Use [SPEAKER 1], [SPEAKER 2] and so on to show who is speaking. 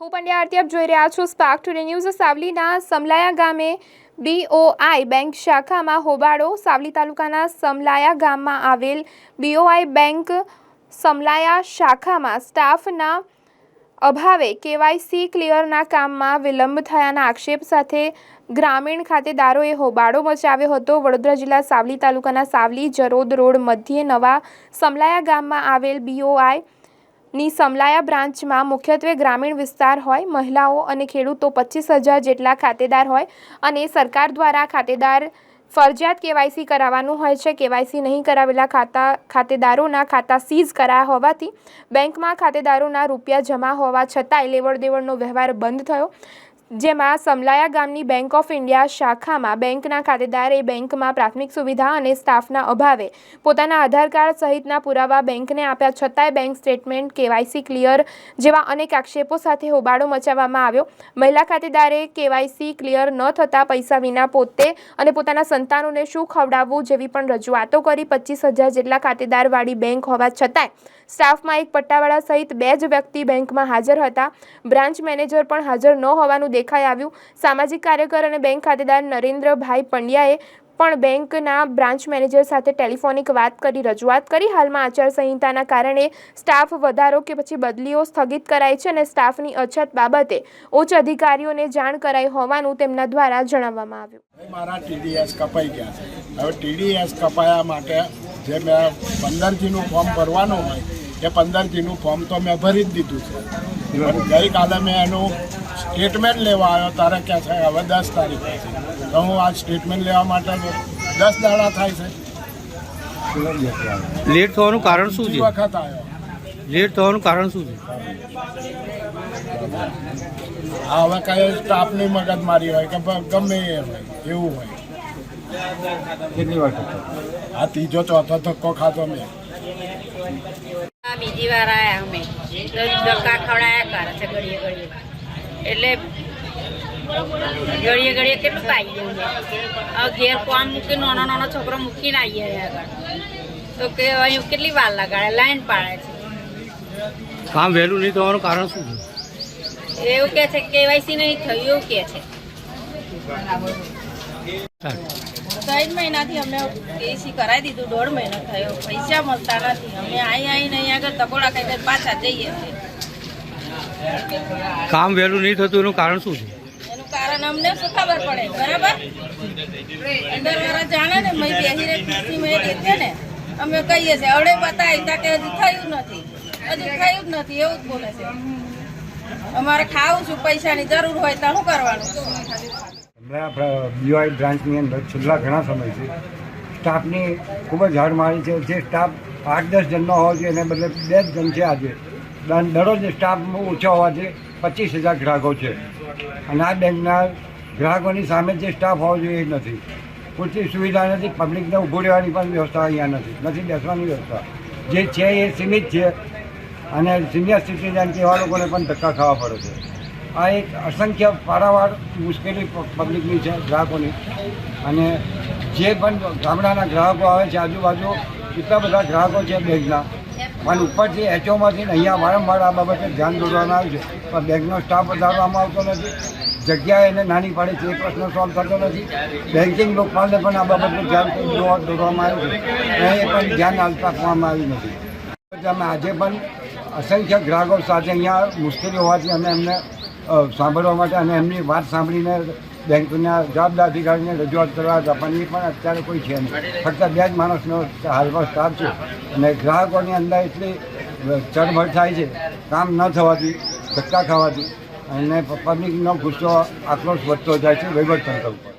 [SPEAKER 1] હું પંડ્યા આરતી આપ જોઈ રહ્યા છો સ્પાર્ક ટુડે ન્યૂઝ સાવલીના સમલાયા ગામે બીઓઆઈ બેંક શાખામાં હોબાળો સાવલી તાલુકાના સમલાયા ગામમાં આવેલ બીઓઆઈ બેંક સમલાયા શાખામાં સ્ટાફના અભાવે કેવાયસી ક્લિયરના કામમાં વિલંબ થયાના આક્ષેપ સાથે ગ્રામીણ ખાતેદારોએ હોબાળો મચાવ્યો હતો. વડોદરા જિલ્લા સાવલી તાલુકાના સાવલી જરોદ રોડ મધ્યે નવા સમલાયા ગામમાં આવેલ બીઓઆઈ ની સમલાયા બ્રાન્ચમાં મુખ્યત્વે ગ્રામીણ વિસ્તાર હોય, મહિલાઓ અને ખેડૂતો પચીસ હજાર જેટલા ખાતેદાર હોય અને સરકાર દ્વારા ખાતેદાર ફરજિયાત કેવાયસી કરાવવાનું હોય છે. કેવાયસી નહીં કરાવેલા ખાતા, ખાતેદારોના ખાતા સીઝ કરાયા હોવાથી બેંકમાં ખાતેદારોના રૂપિયા જમા હોવા છતાંય લેવડ દેવડનો વ્યવહાર બંધ થયો. જેમાં સમલાયા ગામની બેંક ઓફ ઇન્ડિયા શાખામાં બેંકના ખાતેદારે બેંકમાં પ્રાથમિક સુવિધા અને સ્ટાફના અભાવે પોતાના આધાર કાર્ડ સહિતના પુરાવા બેંકને આપ્યા છતાંય બેંક સ્ટેટમેન્ટ કેવાયસી ક્લિયર જેવા અનેક આક્ષેપો સાથે હોબાળો મચાવવામાં આવ્યો. મહિલા ખાતેદારે કેવાયસી ક્લિયર ન થતાં પૈસા વિના પોતે અને પોતાના સંતાનોને શું ખવડાવવું જેવી પણ રજૂઆતો કરી પચીસ હજાર જેટલા ખાતેદારવાળી બેંક હોવા છતાંય સ્ટાફમાં એક પટ્ટાવાળા સહિત બે જ વ્યક્તિ બેંકમાં હાજર હતા. બ્રાન્ચ મેનેજર પણ હાજર ન હોવાનું દેખાઈ આવ્યું. સામાજિક કાર્યકર અને બેંક ખાતેદાર નરેન્દ્રભાઈ પંડ્યાએ પણ બેંકના બ્રાન્ચ મેનેજર સાથે ટેલિફોનિક વાત કરી, રજૂઆત કરી. હાલમાં આચારસંહિતાના કારણે સ્ટાફ વધારો કે પછી બદલીઓ સ્થગિત કરાઈ છે અને સ્ટાફની અછત બાબતે ઉચ્ચ અધિકારીઓને જાણ કરાઈ હોવાનું તેમના દ્વારા જણાવવામાં આવ્યું.
[SPEAKER 2] મારા ટીડીએસ કપાઈ ગયા હવે ટીડીએસ કપાયા માટે જે મેં પંદરજીનું ફોર્મ ભરવાનું હોય, એ પંદરજીનું ફોર્મ તો મેં ભરી જ દીધું છે. ગઈકાલે મેં એનું સ્ટેટમેન્ટ લેવા આવ્યો તારે ક્યાં છે હવે દસ તારીખ છે. તો હું આ સ્ટેટમેન્ટ લેવા માટે દસ દાડા થાય છે.
[SPEAKER 3] લેટ થવાનું કારણ શું છે?
[SPEAKER 2] વખત આવ્યો.
[SPEAKER 3] લેટ થવાનું કારણ શું છે?
[SPEAKER 2] આ હવે કઈ સ્ટાફની મગજ મારી હોય કે ગમે એ હોય એવું હોય.
[SPEAKER 4] કેટલી
[SPEAKER 2] આ ત્રીજો ચોથો ધક્કો ખાધો મેં.
[SPEAKER 5] બીજી વાર આયા અમે. ધક્કા ખવડાયા કરે છે ઘડીએ ઘડીએ. એટલે ઘડીએ ઘડીએ કેટલું પાઈ જવું છે? હવે ઘેર કોમ મૂકી નાનો નાનો છોકરો મૂકીને આવીએ આગળ તો કે અહીં કેટલી વાર લગાડે? લાઈન પાડે
[SPEAKER 3] કામ વહેલું નહીં થવાનું કારણ શું છે?
[SPEAKER 5] છે એવું કે છે કેવાયસી નહીં થયું એવું કે છે.
[SPEAKER 6] ત્રણ મહિનાથી અમે એસી કરાવી દીધું દોઢ મહિનો થયો. પૈસા મળતા નથી. અમે અહીં આવીને અહીંયા આગળ તકોડા ખાઈને પાછા જઈએ છીએ.
[SPEAKER 3] કામ વહેલું નહીં થતું એનું કારણ શું છે?
[SPEAKER 6] એનું કારણ અમને શું ખબર પડે? બરાબર? અંદર વાળા જાણે ને મેં બેસી રહી ખુરશી મેં ને. અમે કહીએ છીએ અવડે બતાવી તા કે હજુ થયું નથી. હજુ થયું જ નથી એવું જ બોલે છે. અમારે ખાવું છું પૈસાની જરૂર હોય તો શું કરવાનું.
[SPEAKER 4] હમણાં બીવાય બ્રાન્ચની અંદર છેલ્લા ઘણા સમયથી સ્ટાફની ખૂબ જ હાડમારી છે. જે સ્ટાફ આઠ દસ જણનો હોવો જોઈએ, એને બદલે બે જ જણ છે આજે. દરરોજ સ્ટાફ ઓછો હોવાથી પચીસ હજાર ગ્રાહકો છે. અને આ બેંકના ગ્રાહકોની સામે જે સ્ટાફ હોવો જોઈએ એ નથી. પૂરતી સુવિધા નથી, પબ્લિકને ઊભું રહેવાની પણ વ્યવસ્થા અહીંયા નથી નથી બેસવાની વ્યવસ્થા. જે છે એ સીમિત છે અને સિનિયર સિટીઝન એવા લોકોને પણ ધક્કા ખાવા પડે છે. આ એક અસંખ્ય પારાવાર મુશ્કેલી પબ્લિકની છે ગ્રાહકોની. અને જે પણ ગામડાના ગ્રાહકો આવે છે, આજુબાજુ કેટલા બધા ગ્રાહકો છે બેંકના પણ ઉપરથી, એચઓમાંથી અહીંયા વારંવાર આ બાબતે ધ્યાન દોરવામાં આવ્યું છે. પણ બેંકનો સ્ટાફ વધારવામાં આવતો નથી જગ્યા એને નાની પાડે છે, એ પ્રશ્ન સોલ્વ થતો નથી. બેન્કિંગ લોકપાલને પણ આ બાબતનું ધ્યાન દોર- દોરવામાં આવ્યું છે. એ પણ ધ્યાન આપવામાં આવ્યું નથી. અમે આજે પણ અસંખ્ય ગ્રાહકો સાથે અહીંયા મુશ્કેલી હોવાથી અમે એમને સાંભળવા માટે અને એમની વાત સાંભળીને બેંકના જવાબદાર અધિકારીને રજૂઆત કરવા હતા પણ અત્યારે કોઈ છે નહીં. ફક્ત બે જ માણસનો હાલમાં સ્ટાફ છે અને ગ્રાહકોની અંદર એટલી ચળમળ થાય છે, કામ ન થવાથી, ધક્કા ખાવાથી અને પબ્લિકનો ગુસ્સો આક્રોશ વધતો જાય છે વહીવટતંત્ર ઉપર.